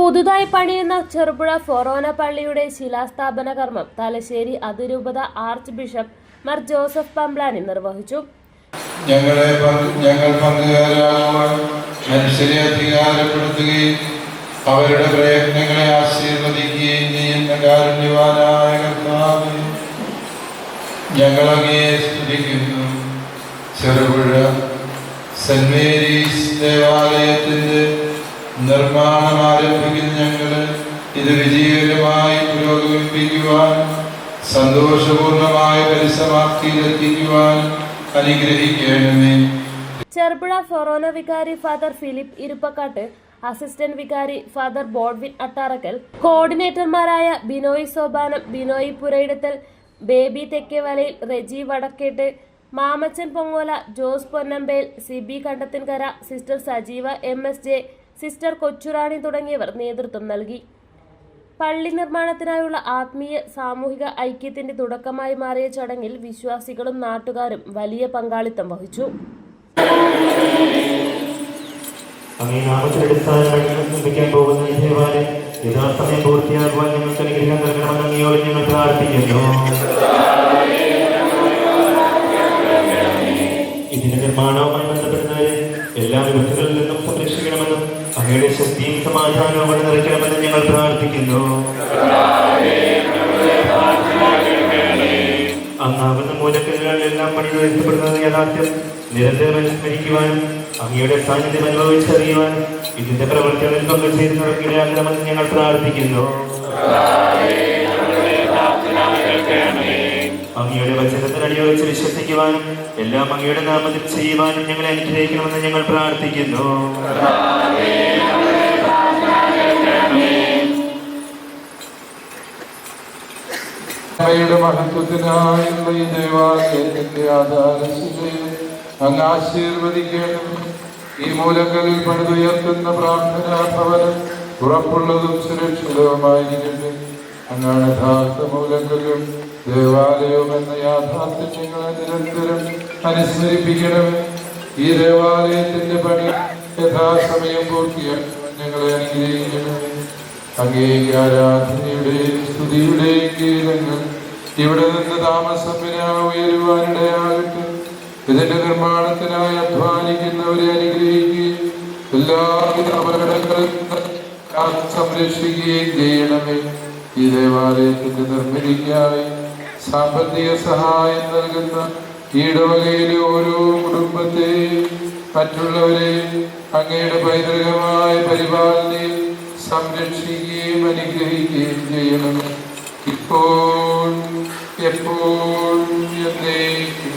പുതുതായി പണിയുന്ന ചെറുപുഴ ഫൊറോന പള്ളിയുടെ ശിലാസ്ഥാപന കർമ്മം തലശ്ശേരി അതിരൂപത ആർച്ച് ബിഷപ്പ് മർ ജോസഫ് പംബ്ലാനി നിർവഹിച്ചു. ഞങ്ങളെ ഞങ്ങൾ മനുഷ്യരെ അധികാരപ്പെടുത്തുകയും അവരുടെ പ്രയത്നങ്ങളെ ആശീർവദിക്കുകയും ചെയ്യുന്ന കാരുണ്യവാനായ കർത്താവേ ഞങ്ങൾ സ്തുതിക്കുന്നു. ചെറുപുഴ സെന്റ് മേരീസ് ദേവാലയത്തിന്റെ നിർമ്മാണം ആരംഭിക്കുന്ന ഞങ്ങൾ ഇത് വിജയകരമായി പുരോഗമിപ്പിക്കുവാൻ സന്തോഷപൂർണമായ പരിസമാപ്തിയിലെത്തിക്കുവാൻ അനുഗ്രഹിക്കണമേ. ചെറുപുഴ ഫൊറോന വികാരി ഫാദർ ഫിലിപ്പ് ഇരുപ്പക്കാട്ട് അസിസ്റ്റന്റ് വികാരി father ബോഡ്വിൻ Attarakkal കോർഡിനേറ്റർമാരായ Binoy Sobanam Binoy Purayidathil Baby Thekkevalayil Reji Vadakkettu Mamachan Pongola Jose Ponnambel Sibi Kandathinkara sister Sajeeva M S J sister Kochurani തുടങ്ങിയവർ നേതൃത്വം നൽകി. പള്ളി നിർമ്മാണത്തിനായുള്ള ആത്മീയ സാമൂഹിക ഐക്യത്തിന്റെ തുടക്കമായി മാറിയ ചടങ്ങിൽ വിശ്വാസികളും നാട്ടുകാരും വലിയ പങ്കാളിത്തം വഹിച്ചു. യഥാസമയം പൂർത്തിയാക്കുവാൻ ഞങ്ങൾക്ക് അനുഗ്രഹം നൽകണമെന്ന് അങ്ങയോട് ഞങ്ങൾ പ്രാർത്ഥിക്കുന്നു. ഇതിന്റെ നിർമ്മാണവുമായി ബന്ധപ്പെടുന്നവരെ എല്ലാ വിപത്തുകളിൽ നിന്നും സംരക്ഷിക്കണമെന്നും അങ്ങയുടെ ശക്തിയും സമാധാനവും അവിടെ നിറയ്ക്കണമെന്ന് ഞങ്ങൾ പ്രാർത്ഥിക്കുന്നു. അങ്ങാവുന്ന മൂലക്കല്ലുകളിലെല്ലാം പണി നിർത്തപ്പെടുന്നത് യഥാർത്ഥം നിരന്തരം സ്മരിക്കുവാനും അങ്ങയുടെ സാന്നിധ്യം അനുഭവിച്ചറിയുവാൻ ഇതിന്റെ പ്രവർത്തനങ്ങളിൽ പങ്കുചേർന്ന് നടക്കുകയാകണമെന്ന് ഞങ്ങൾ പ്രാർത്ഥിക്കുന്നു. വചനത്തിൽ അടിയുറച്ച് വിശ്വസിക്കുവാനും എല്ലാം അങ്ങയുടെ നാമത്തിൽ ചെയ്യുവാനും ഞങ്ങളെ അനുഗ്രഹിക്കണമെന്ന് ഞങ്ങൾ പ്രാർത്ഥിക്കുന്നു. അവയുടെ മഹത്വത്തിനായുള്ള ഈ ദേവാലയത്തിന്റെ ആധാരശിലയിൽ അങ്ങ് ആശീർവദിക്കണം ഈ മൂലങ്ങളിൽ പണിതുയർത്തുന്ന പ്രാർത്ഥനാ ഭവനം ഉറപ്പുള്ളതും സുരക്ഷിതവുമായിരിക്കട്ടെ. അങ്ങാണ് യഥാർത്ഥ മൂലങ്ങളും ദേവാലയവും എന്ന യാഥാർത്ഥ്യം ഞങ്ങളെ നിരന്തരം അനുസ്മരിപ്പിക്കണം. ഈ ദേവാലയത്തിന്റെ പണി യഥാസമയം പൂർത്തിയാക്കുവാൻ ഞങ്ങളെ അനുഗ്രഹിക്കണം. അങ്ങേ ആരാധനയുടെയും സ്തുതിയുടെയും ഗീതങ്ങൾ ഇവിടെ നിന്ന് താമസം വിനാ ഉയരുവാനിടയാകട്ടെ ഇതിന്റെ നിർമ്മാണത്തിനായി അധ്വാനിക്കുന്നവരെ അനുഗ്രഹിക്കുകയും എല്ലാവിധ അപകടങ്ങളിൽ കാത്ത് സംരക്ഷിക്കുകയും ചെയ്യണമേ. ഈ ദേവാലയത്തിന്റെ നിർമ്മിതിക്കായി സാമ്പത്തിക സഹായം നൽകുന്ന ഈടവകയിലെ ഓരോ കുടുംബത്തെയും മറ്റുള്ളവരെയും അങ്ങയുടെ പൈതൃകമായ പരിപാലനയിൽ സംരക്ഷിക്കുകയും അനുഗ്രഹിക്കുകയും ചെയ്യണം. ഇപ്പോൾ എപ്പോൾ എന്നേക്കും.